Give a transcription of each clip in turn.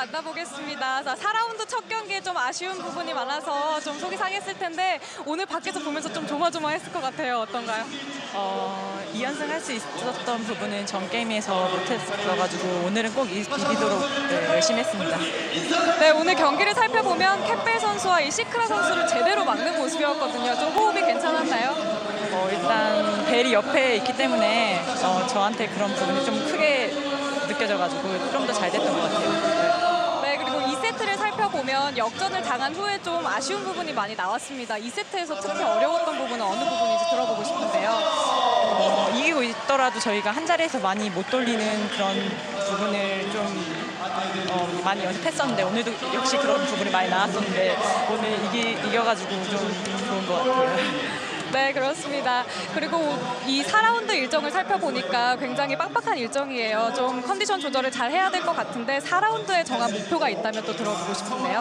만나보겠습니다. 자, 4라운드 첫 경기에 좀 아쉬운 부분이 많아서 좀 속이 상했을 텐데 오늘 밖에서 보면서 좀 조마조마했을 것 같아요. 어떤가요? 어, 2연승 할 수 있었던 부분은 전 게임에서 못했어가지고 오늘은 꼭 이, 이기도록 네, 열심히 했습니다. 네, 오늘 경기를 살펴보면 캠벨 선수와 이 시크라 선수를 제대로 막는 모습이었거든요. 좀 호흡이 괜찮았나요? 어, 일단 벨이 옆에 있기 때문에 어, 저한테 그런 부분이 좀 크게 느껴져가지고 좀 더 잘 됐던 것 같아요. 2세트를 살펴보면 역전을 당한 후에 좀 아쉬운 부분이 많이 나왔습니다. 2세트에서 특히 어려웠던 부분은 어느 부분인지 들어보고 싶은데요. 어, 이기고 있더라도 저희가 한 자리에서 많이 못 돌리는 그런 부분을 좀 어, 많이 연습했었는데 오늘도 역시 그런 부분이 많이 나왔었는데 오늘 이기, 이겨가지고 좀 좋은 것 같아요. 네, 그렇습니다. 그리고 이 4라운드 일정을 살펴보니까 굉장히 빡빡한 일정이에요. 좀 컨디션 조절을 잘 해야 될 것 같은데 4라운드에 정한 목표가 있다면 또 들어보고 싶은데요.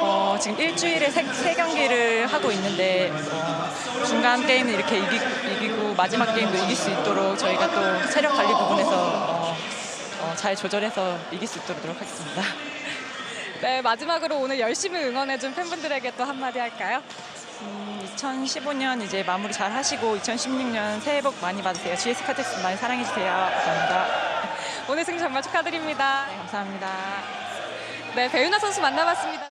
어, 지금 일주일에 세, 세 경기를 하고 있는데 어, 중간 게임은 이렇게 이기, 이기고 마지막 게임도 이길 수 있도록 저희가 또 체력 관리 부분에서 어, 어, 잘 조절해서 이길 수 있도록 노력하겠습니다. 네, 마지막으로 오늘 열심히 응원해준 팬분들에게 또 한마디 할까요? 2015년 이제 마무리 잘 하시고 2016년 새해 복 많이 받으세요. GS 카텍스 많이 사랑해 주세요. 감사합니다. 오늘 승리 정말 축하드립니다. 네, 감사합니다. 네, 배윤아 선수 만나봤습니다.